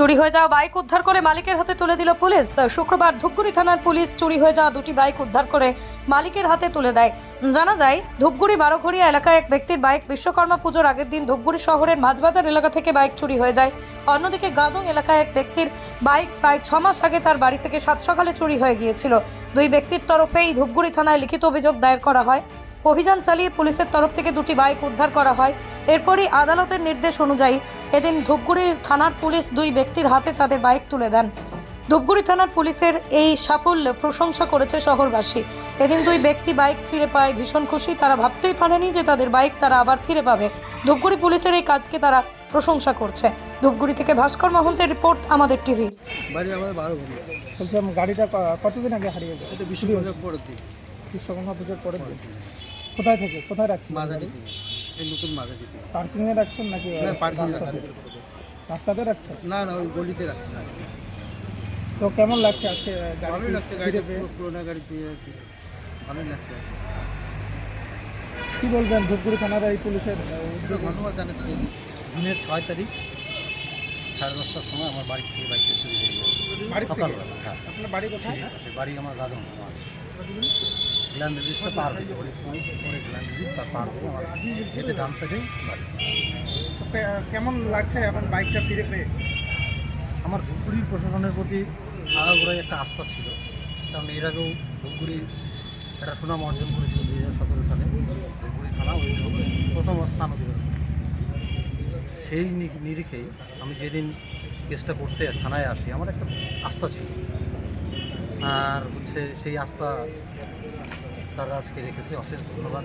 চুরি হয়ে যাওয়া বাইক উদ্ধার করে মালিকের হাতে তুলে দিল পুলিশ। শুক্রবার ধূপগুড়ি থানার পুলিশ চুরি হয়ে যাওয়া দুটি বাইক উদ্ধার করে মালিকের হাতে তুলে দেয়। জানা যায়, ধূপগুড়ি বারোঘড়িয়া এলাকায় এক ব্যক্তির বাইক বিশ্বকর্মা পুজোর আগের দিন ধূপগুড়ি শহরের মাঝবাজার এলাকা থেকে বাইক চুরি হয়ে যায়। অন্যদিকে গাদং এলাকায় এক ব্যক্তির বাইক প্রায় ছ মাস আগে তার বাড়ি থেকে সাত সকালে চুরি হয়ে গিয়েছিল। দুই ব্যক্তির তরফেই ধূপগুড়ি থানায় লিখিত অভিযোগ দায়ের করা হয়। অভিযান চালিয়ে পুলিশের তরফ থেকে দুটি বাইক উদ্ধার করা হয়। এরপরই আদালতের নির্দেশ অনুযায়ী এদিন ধূপগুড়ি থানার পুলিশ দুই ব্যক্তির হাতে তাদের বাইক তুলে দেন। ধূপগুড়ি থানার পুলিশের এই সাফল্য প্রশংসা করেছে শহরবাসী। এদিন দুই ব্যক্তি বাইক ফিরে পায় ভীষণ খুশি। তারা ভাবতেই পারেনি যে তাদের বাইক তারা আবার ফিরে পাবে। ধূপগুড়ি পুলিশের এই কাজকে তারা প্রশংসা করছে। ধূপগুড়ি থেকে ভাস্কর মহন্তের রিপোর্ট আমাদের টিভি। বাড়ি আমার বারো ঘণ্টা। বলছিলাম গাড়িটা কতদিন আগে হারিয়ে গেছে এটা বিশ্বকর্মা পরের দিন। বিশ্বকর্মা পুজোর পরের দিন। কোথায় থেকে? কোথায় রাখছেন? মাঝারি থেকে। এই নতুন মাঝারি থেকে। পার্কিং এ রাখছেন নাকি না পার্কিং রাস্তাতে? রাস্তাতে রাখছেন? না না ওই গলিতে রাখছি না তো কেমন লাগছে আজকে গাড়ি ভালোই লাগছে ফিরে পেয়ে? পুরো পুরোনো গাড়ি পেয়ে আর কি। ভালোই লাগছে কি। বলবেন ধূপগুড়ি থানার এই পুলিশের আহ, একটু ধন্যবাদ জানাচ্ছি। জুনের ছয় তারিখ সাড়ে দশটার সময় আমার বাড়ি থেকে বাইকটা চুরি হয়ে যায়। বাড়ি থেকে? সকালবেলা হ্যাঁ। আপনার বাড়ি কোথায়? সে বাড়ি আমার গাদন আমার। গ্ল্যান্ড রিলিজটা পার হয়ে যাবে পরে গ্ল্যান্ড রিলিজ তার পার হয়ে আমার যেতে ডান সাইডে বাড়ি। তো কেমন লাগছে এখন বাইকটা ফিরে পেয়ে? আমার ধূপগুড়ির প্রশাসনের প্রতি আগাগোড়াই একটা আস্থা ছিল। কারণ এর আগেও ধূপগুড়ি একটা সুনাম অর্জন করেছিল দুই হাজার সতেরো সালে। ধূপগুড়ি থানা ওই প্রথম স্থান অধিকার সেই নি- নিরিখেই আমি যেদিন কেসটা করতে থানায় আসি আমার একটা আস্থা ছিল। আর হচ্ছে সেই আস্থা স্যার আজকে রেখেছে। অশেষ ধন্যবাদ।